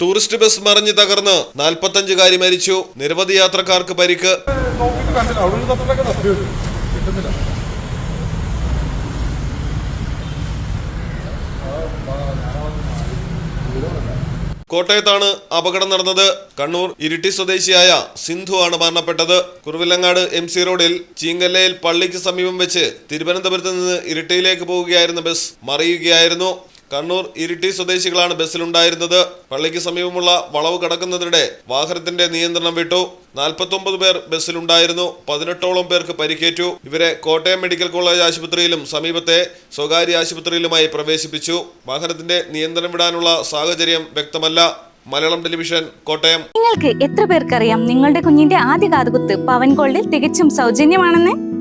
Tourist bus മറിഞ്ഞ് തകർന്ന് നാൽപ്പത്തഞ്ചുകാരി മരിച്ചു. നിരവധി യാത്രക്കാർക്ക് പരിക്ക്. കോട്ടയത്താണ് അപകടം നടന്നത്. കണ്ണൂർ ഇരിട്ടി സ്വദേശിയായ സിന്ധു ആണ് മരണപ്പെട്ടത്. കുറവിലങ്ങാട് എം സി റോഡിൽ ചീങ്കല്ലയിൽ പള്ളിക്ക് സമീപം വെച്ച് തിരുവനന്തപുരത്ത് നിന്ന് ഇരിട്ടിയിലേക്ക് പോവുകയായിരുന്ന ബസ് മറിയുകയായിരുന്നു. കണ്ണൂർ ഇരിട്ടി സ്വദേശികളാണ് ബസ്സിലുണ്ടായിരുന്നത്. പള്ളിക്ക് സമീപമുള്ള വളവ് കടക്കുന്നതിനിടെ വാഹനത്തിന്റെ നിയന്ത്രണം വിട്ടു. നാൽപ്പത്തൊമ്പത് പേർ ബസ്സിലുണ്ടായിരുന്നു. പതിനെട്ടോളം പേർക്ക് പരിക്കേറ്റു. ഇവരെ കോട്ടയം മെഡിക്കൽ കോളേജ് ആശുപത്രിയിലും സമീപത്തെ സ്വകാര്യ ആശുപത്രിയിലുമായി പ്രവേശിപ്പിച്ചു. വാഹനത്തിന്റെ നിയന്ത്രണം വിടാനുള്ള സാഹചര്യം വ്യക്തമല്ല. മലയാളം ടെലിവിഷൻ കോട്ടയം. നിങ്ങൾക്ക് എത്ര പേർക്കറിയാം നിങ്ങളുടെ കുഞ്ഞിന്റെ ആദ്യ കാതുകുത്ത് പവൻ ഗോൾഡിൽ തികച്ചും സൗജന്യമാണെന്ന്?